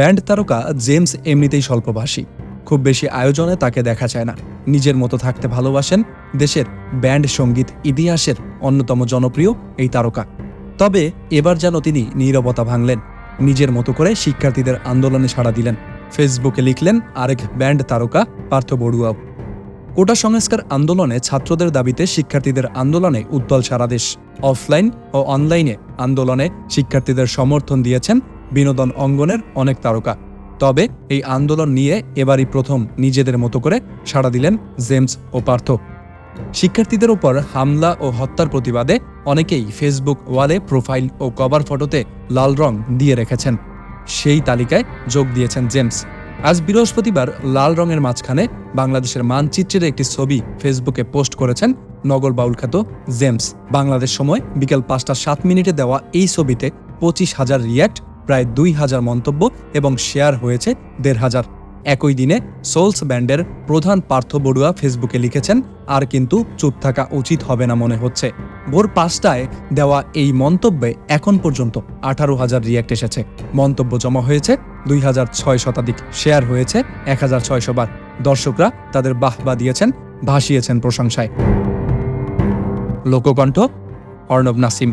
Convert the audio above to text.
Band তারকা James এমনিতেই স্বল্পভাষী খুব বেশি আয়োজনে তাকে দেখা যায় না। নিজের মতো থাকতে ভালোবাসেন দেশের ব্যান্ড, সংগীত, ইতিহাসের অন্যতম জনপ্রিয় এই তারকা। তবে এবার যেন তিনি নীরবতা ভাঙলেন, নিজের মতো করে শিক্ষার্থীদের আন্দোলনে সাড়া দিলেন। ফেসবুকে লিখলেন আরেক ব্যান্ড তারকা পার্থ বড়ুয়াও। কোটা সংস্কার আন্দোলনে ছাত্রদের দাবিতে শিক্ষার্থীদের আন্দোলনে উত্তল সারা দেশ অফলাইন ও অনলাইনে আন্দোলনে শিক্ষার্থীদের সমর্থন দিয়েছেন বিনোদন অঙ্গনের অনেক তারকা। তবে এই আন্দোলন নিয়ে এবারই প্রথম নিজেদের মতো করে সাড়া দিলেন জেমস ও পার্থ। শিক্ষার্থীদের ওপর হামলা ও হত্যার প্রতিবাদে অনেকেই ফেসবুক ওয়ালে প্রোফাইল ও কভার ফটোতে লাল রং দিয়ে রেখেছেন। সেই তালিকায় যোগ দিয়েছেন জেমস। আজ বৃহস্পতিবার লাল রঙের মাঝখানে বাংলাদেশের মানচিত্রের একটি ছবি ফেসবুকে পোস্ট করেছেন নগর বাউল খ্যাত জেমস। বাংলাদেশ সময় বিকেল পাঁচটা সাত মিনিটে দেওয়া এই ছবিতে পঁচিশ হাজার রিয়াক্ট প্রায় দুই হাজার মন্তব্য এবং শেয়ার হয়েছে দেড় হাজার। একই দিনে সোলস ব্যান্ডের প্রধান পার্থ বড়ুয়া ফেসবুকে লিখেছেন, আর কিন্তু চুপ থাকা উচিত হবে না মনে হচ্ছে। ভোর পাঁচটায় দেওয়া এই মন্তব্যে এখন পর্যন্ত আঠারো হাজার রিয়াক্ট এসেছে। মন্তব্য জমা হয়েছে দুই হাজার ছয় শতাধিক, শেয়ার হয়েছে এক হাজার ছয়শো বার। দর্শকরা তাদের বাহবা দিয়েছেন, ভাসিয়েছেন প্রশংসায়। লোককণ্ঠ অর্ণব নাসিম।